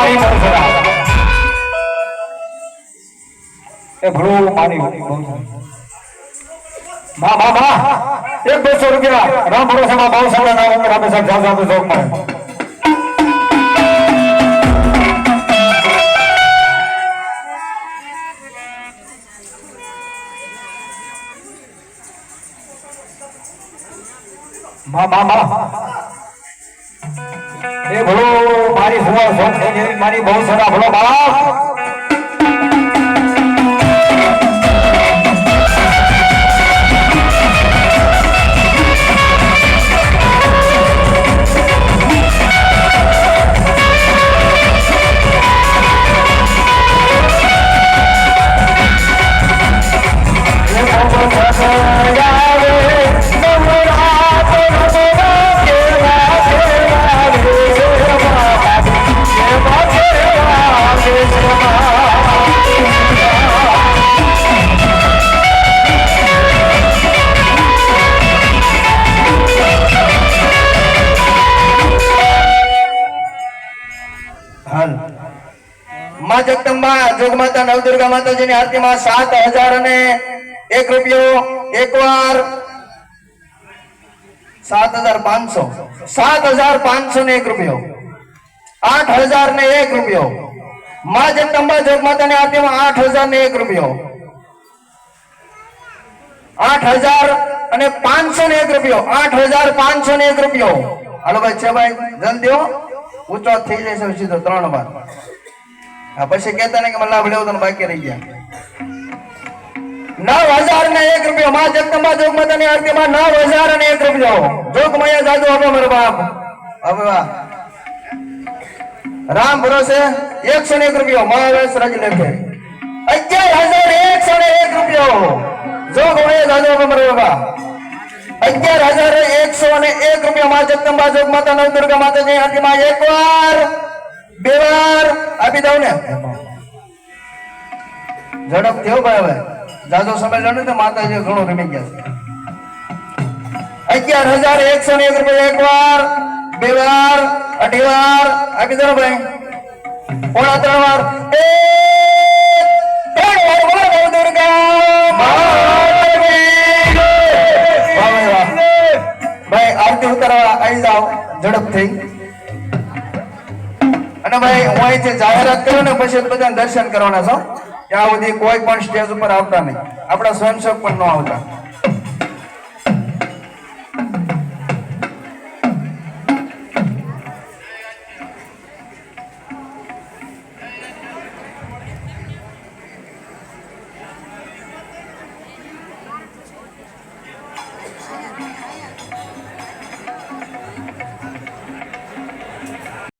મારી એક બસો રૂપિયા. રામ ભરોસામાં બહુ સારા નામ ઉપર આપે સાહેબ તો જોગ મળે મા મા મા એ ભલો મારી સુવા શોખ થઈ ગઈ મારી બહુ સારા ભલો બાપ હાલ. માં જગદંબા, જોગમાતા, નવદુર્ગા માતાજીની આરતીમાં સાત હજાર અને એક રૂપિયો એક વાર સાત હજાર પાંચસો. સાત હજાર પાંચસો ને એક રૂપિયો. આઠ હજાર ને એક રૂપિયો. માં જગદંબા, જોગમાતાની આરતીમાં આઠ હજાર ને એક રૂપિયો. આઠ હજાર અને પાંચસો ને એક રૂપિયો. આઠ હજાર પાંચસો ને એક રૂપિયો. હાલો ભાઈ, છે ભાઈ જલ્દી ઊંચો થઈ જશે, સીધો ત્રણ વાર. આ પછી કહેતા ને કે મને લાભ લેવો તો બાકી રહી ગયા. નવ હજાર ને એક રૂપિયો. માં જગદંબા જોગ આરતી માં નવ હજાર અને એક રૂપિયો જોગ મયા જાદુ આપો મારો બાપ. હવે વાહ રામ ભરોસે એકસો ને એક રૂપિયો. મહાવેશ રાજ લેખે. અગિયાર હજાર એકસો ને એક રૂપિયો જોગ મયા જાદુ આપો મારો બાપા. ઝડપ થયો ભાઈ હવે. જાજો સમય ને માતાજી ઘણો રમી ગયા છે. અગિયાર હજાર એકસો ને એક વાર બે વાર, અઢી વાર. આપી દો ભાઈ. પોણા ત્રણ વાર. આરતી ઉતારવા આવી જાઓ. ઝડપથી અને ભાઈ, હું અહીંથી જાહેરાત કરું ને, પછી બધા દર્શન કરવાના છો. ત્યાં સુધી કોઈ પણ સ્ટેજ ઉપર આવતા નહીં. આપણા સ્વયંસેવક પણ ન આવતા.